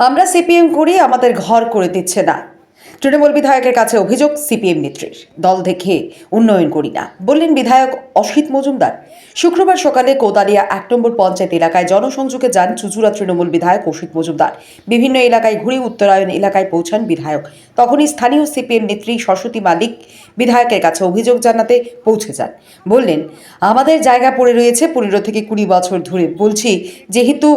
আমরা সিপিএম করি, আমাদের ঘর করে দিচ্ছে না। তৃণমূল বিধায়কের কাছে অভিযোগ, সিপিএম নেত্রীর। দল দেখে উন্নয়ন করি না। বললেন বিধায়ক অসিত মজুমদার, শুক্রবার সকালে কোদালিয়া এক নম্বর পঞ্চায়েত এলাকায় জনসংযোগে যান চুচুড়া তৃণমূল বিধায়ক অসিত মজুমদার। বিভিন্ন এলাকায় ঘুরে উত্তরায়ণ এলাকায় পৌঁছান বিধায়ক। তখনই স্থানীয় সিপিএম নেত্রী সরস্বতী মালিক বিধায়কের কাছে অভিযোগ জানাতে পৌঁছে যান। বললেন, আমাদের জায়গা পড়ে রয়েছে, পনেরো থেকে কুড়ি বছর ধরে। বলছি, যেহেতু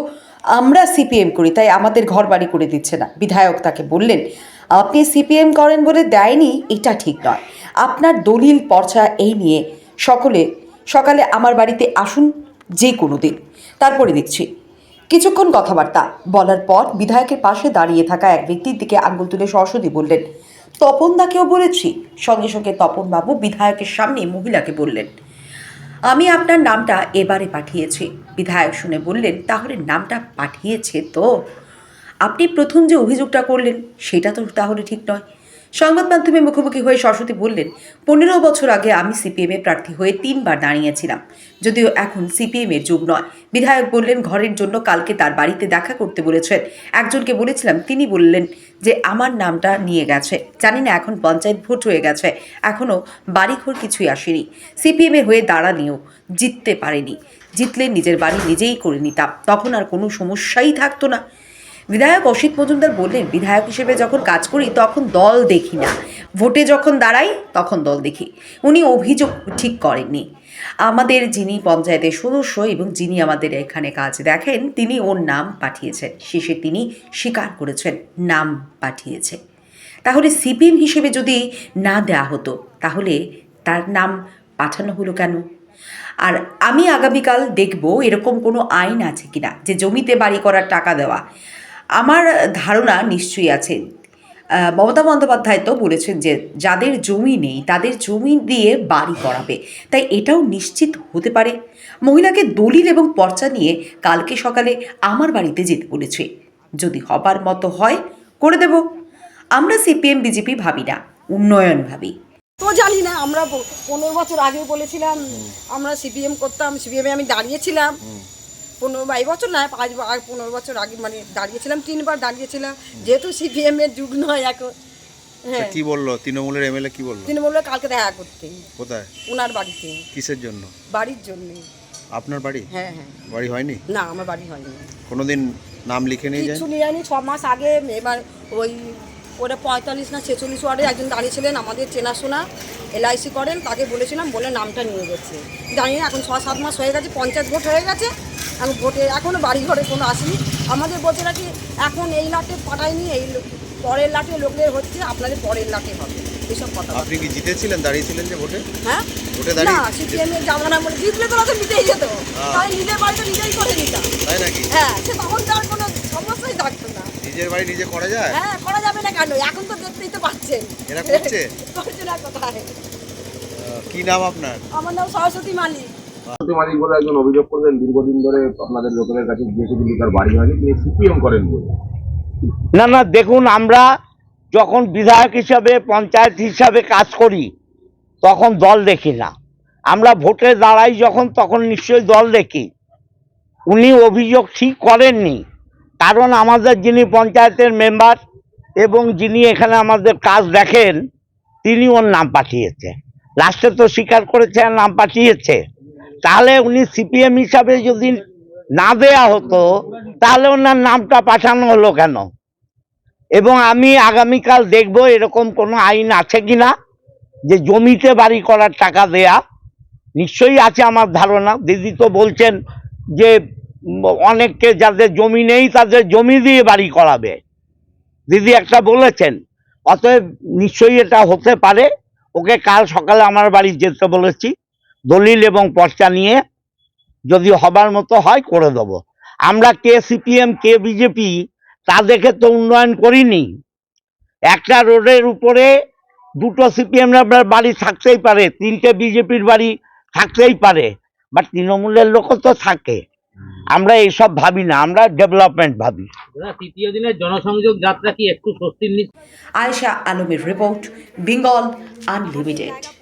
আমরা সিপিএম করি, তাই আমাদের ঘর বাড়ি করে দিচ্ছে না। বিধায়ক তাকে বললেন, আপনি সিপিএম করেন বলে দেয়নি, এটা ঠিক নয়। আপনার দলিল পর্চা এই নিয়ে সকলে, সকালে আমার বাড়িতে আসুন যে কোনো দিন। তারপরে দেখছি। কিছুক্ষণ কথাবার্তা বলার পর বিধায়কের পাশে দাঁড়িয়ে থাকা এক ব্যক্তির দিকে আঙ্গুল তুলে সরস্বতী বললেন তপনদাকেও বলেছি? সঙ্গে সঙ্গে তপনবাবু বিধায়কের সামনে মহিলাকে বললেন আমি আপনার নামটা এবারে পাঠিয়েছি। বিধায়ক শুনে বললেন, তাহলে নামটা পাঠিয়েছে তো? আপনি প্রথম যে অভিযোগটা করলেন, সেটা তো তাহলে ঠিক নয়। সংবাদ মাধ্যমে মুখোমুখি হয়ে সরস্বতী বললেন, পনেরো বছর আগে আমি সিপিএমে প্রার্থী হয়ে তিনবার দাঁড়িয়েছিলাম। যদিও এখন সিপিএমের যুগ নয়। বিধায়ক বললেন, ঘরের জন্য কালকে তার বাড়িতে দেখা করতে বলেছেন। একজনকে বলেছিলাম, তিনি বললেন যে, আমার নামটা নিয়ে গেছে। জানি না, এখন পঞ্চায়েত ভোট হয়ে গেছে। এখনও বাড়িঘর কিছুই আসেনি। সিপিএমের হয়ে দাঁড়ানিও জিততে পারেনি। জিতলে নিজের বাড়ি নিজেই করে নিতাম। তখন আর কোনো সমস্যাই থাকতো না। বিধায়ক অসিত মজুমদার বললেন, বিধায়ক হিসেবে যখন কাজ করি, তখন দল দেখি না। ভোটে যখন দাঁড়াই, তখন দল দেখি। উনি অভিযোগ ঠিক করেননি। আমাদের যিনি পঞ্চায়েতের সদস্য এবং যিনি আমাদের এখানে কাজ দেখেন, তিনি ওর নাম পাঠিয়েছেন। শেষে তিনি স্বীকার করেছেন, নাম পাঠিয়েছে তাহলে সিপিএম হিসেবে যদি না দেয়া হতো, তাহলে তার নাম পাঠানো হলো কেন? আর আমি আগামীকাল দেখব এরকম কোনো আইন আছে কিনা, যে জমিতে বাড়ি করার টাকা দেওয়া। আমার ধারণা নিশ্চয়ই আছে। মমতা বন্দ্যোপাধ্যায় তো বলেছেন যে যাদের জমি নেই তাদের জমি দিয়ে বাড়ি করাবে। তাই এটাও নিশ্চিত হতে পারে। মহিলাকে দলিল এবং পর্চা নিয়ে কালকে সকালে আমার বাড়িতে যেতে বলেছে। যদি হবার মতো হয় করে দেব। আমরা সিপিএম বিজেপি ভাবি না উন্নয়ন ভাবি। তো জানি না আমরা পনেরো বছর আগে বলেছিলাম আমরা সিপিএম করতাম সিপিএমে আমি দাঁড়িয়েছিলাম। পনেরো বাই বছর না পাঁচ বা- পনেরো বছর আগে মানে দাঁড়িয়েছিলাম তিনবার দাঁড়িয়েছিলাম। যেহেতু সিপিএম এর যুগ নয় এখন। তা হ্যাঁ। কি বলল? তৃণমূলের এমএলএ কি বলল? বলল কালকে দেখা করতে। কোথায়? ওনার বাড়িতে। কিসের জন্য? বাড়ির জন্য। আপনার বাড়ি? হ্যাঁ হ্যাঁ। বাড়ি হয়নি? না আমার বাড়ি হয়নি। কোনোদিন নাম লিখে নিয়ে যায় কিছু নিয়ে আনি ছ মাস আগে এবার ওই ওরা পঁয়তাল্লিশ না ছেচল্লিশ ওয়ার্ডে একজন দাঁড়িয়েছিলেন আমাদের চেনাশোনা। এলআইসি করেন তাকে বলেছিলাম বলে নামটা নিয়ে গেছে। জানি না এখন ছ সাত মাস হয়ে গেছে পঞ্চায়েত ভোট হয়ে গেছে। এখন ভোটে এখনও বাড়ি ঘরে কোনো আসেনি। আমাদের বলছে নাকি এখন এই লাটে পাঠায়নি এই পরের লাটে লোকদের হচ্ছে আপনাদের পরের লাটে হবে। এসব কথা আপনি কি জিতেছিলেন দাঁড়িয়েছিলেন যে ভোটে? হ্যাঁ? ভোটে না দাঁড়িয়ে জামানা বলে জিতলে তো যেত। তাই নিজের বাড়িতে নিজেই করে নিতাম। তাই নাকি? হ্যাঁ সে তখন তার কোনো সমস্যাই থাকতো না। নিজের বাড়ি নিজে করা যায়? হ্যাঁ করা যাবে না কেন? এখন তো দেখতেই তো পাচ্ছেন। এরা করছে? করছে না কোথায়? কি নাম আপনার? আমার নাম সরস্বতী মালিক। বলে একজন অভিযোগ করবেন, দীর্ঘদিন ধরে আপনাদের লোকেদের কাছে তার বাড়ি হয়নি, তিনি সিপিএম করেন বলে। না না, দেখুন, আমরা যখন বিধায়ক হিসাবে, পঞ্চায়েত হিসাবে কাজ করি, তখন দল দেখি না। আমরা ভোটে দাঁড়াই যখন, তখন নিশ্চয়ই দল দেখি। উনি অভিযোগ ঠিক করেননি। কারণ আমাদের যিনি পঞ্চায়েতের মেম্বার এবং যিনি এখানে আমাদের কাজ দেখেন তিনি ওর নাম পাঠিয়েছে। লাস্টে তো স্বীকার করেছে নাম পাঠিয়েছে। তাহলে উনি সিপিএম হিসাবে যদি না দেয়া হতো, তাহলে ওনার নামটা পাঠানো হলো কেন? এবং আমি আগামীকাল দেখব এরকম কোনো আইন আছে কি না যে জমিতে বাড়ি করার টাকা দেয়া। নিশ্চয়ই আছে আমার ধারণা। দিদি তো বলছেন যে অনেককে যাদের জমি নেই তাদের জমি দিয়ে বাড়ি করাবে। দিদি একটা বলেছেন, অতএব নিশ্চয়ই এটা হতে পারে। ওকে কাল সকালে আমার বাড়ি যেতে বলেছি। দলিল এবং পর্চা নিয়ে যদি হবার মতো হয় করে দেবো। আমরা কে সিপিএম কে বিজেপি তা দেখে তো উন্নয়ন করিনি। একটা রোডের উপরে দুটো সিপিএম বাড়ি থাকতেই পারে তিনটে বিজেপির বাড়ি থাকতেই পারে বাট তৃণমূলের লোকও তো থাকে। আমরা এইসব ভাবি না আমরা ডেভেলপমেন্ট ভাবি। তৃতীয় দিনের জনসংযোগ যাত্রা কি একটু স্বস্তির নিচ্ছে আয়েশা আলমের রিপোর্ট বেঙ্গল আনলিমিটেড।